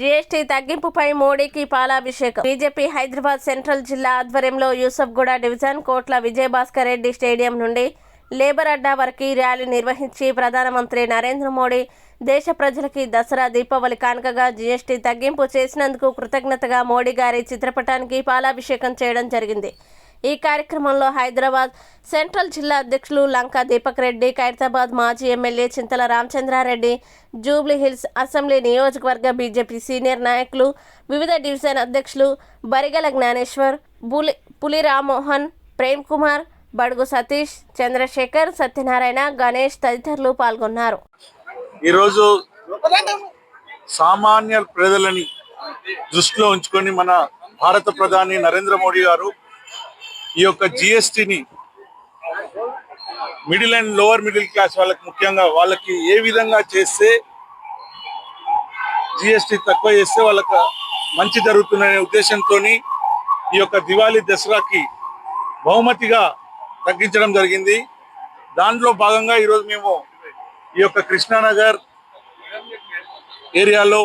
GST తగ్గింపుపై మోడీకి పాలాభిషేకం. BJP Hyderabad central జిల్లా ఆధ్వర్యంలో యూసఫ్గూడ డివిజన్ కోట్ల విజయభాస్కర్ రెడ్డి స్టేడియం నుండి లేబర్ అడ్డా వరకు ర్యాలీ నిర్వహించి ప్రధానమంత్రి నరేంద్ర మోడీ దేశ ప్రజలకి దసరా దీపావళి కానుకగా జీఎస్టీ తగ్గింపు చేసినందుకు కృతజ్ఞతగా మోడీ గారి చిత్రపటానికి పాలాభిషేకం చేయడం జరిగింది. ఈ కార్యక్రమంలో హైదరాబాద్ సెంట్రల్ జిల్లా అధ్యక్షులు లంకా దీపక్ రెడ్డి ఖైరతాబాద్ మాజీ MLA Chintala Ramachandra Reddy Jubilee Hills assembly నియోజకవర్గ బీజేపీ సీనియర్ నాయకులు వివిధ డివిజన్ అధ్యక్షులు బరిగల జ్ఞానేశ్వర్ పులి పులి రామ్మోహన్ ప్రేమ్ కుమార్ బడుగు సతీష్ చంద్రశేఖర్ సత్యనారాయణ గణేష్ తదితరులు పాల్గొన్నారు. ఈరోజు సామాన్య ప్రజలని దృష్టిలో ఉంచుకొని మన భారత ప్రధాని నరేంద్ర మోడీ గారు ఈ యొక్క జిఎస్టిని middle and lower middle class వాళ్ళకి ముఖ్యంగా వాళ్ళకి ఏ విధంగా చేస్తే జిఎస్టి తక్కువ చేస్తే వాళ్ళకి మంచి జరుగుతుందనే ఉద్దేశంతో ఈ యొక్క దివాళీ దసరాకి బహుమతిగా తగ్గించడం జరిగింది. దాంట్లో భాగంగా ఈరోజు మేము ఈ యొక్క కృష్ణానగర్ ఏరియాలో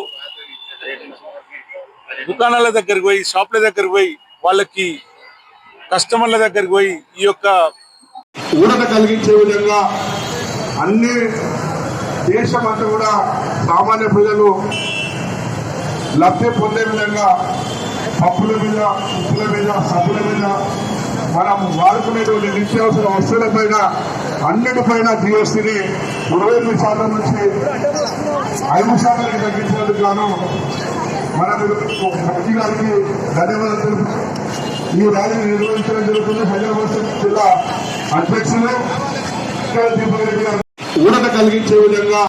దుకాణాల దగ్గరికి పోయి షాప్ల దగ్గరికి పోయి వాళ్ళకి కస్టమర్ల దగ్గరికి పోయి ఈ యొక్క ఊడత కలిగించే విధంగా అన్ని దేశమంతా కూడా సామాన్య ప్రజలు లబ్ధి పొందే విధంగా పప్పుల మీద ఉప్పుల మీద సబ్బుల మీద మనం వాడుకునేటువంటి నిత్యావసర వస్తువుల పైన అన్నిటిపైన జిఎస్టీని ఇరవై ఎనిమిది శాతం నుంచి ఐదు శాతానికి తగ్గించినందుకు గాను మనం భక్తి గారికి ధన్యవాదాలు తెలుపుతున్నాం ఈ ర్యాలీని నిర్వహించడం జరుగుతుంది. హైదరాబాద్ జిల్లా అధ్యక్షులు. దీపక్ రెడ్డి గారు ఊరట కలిగించే విధంగా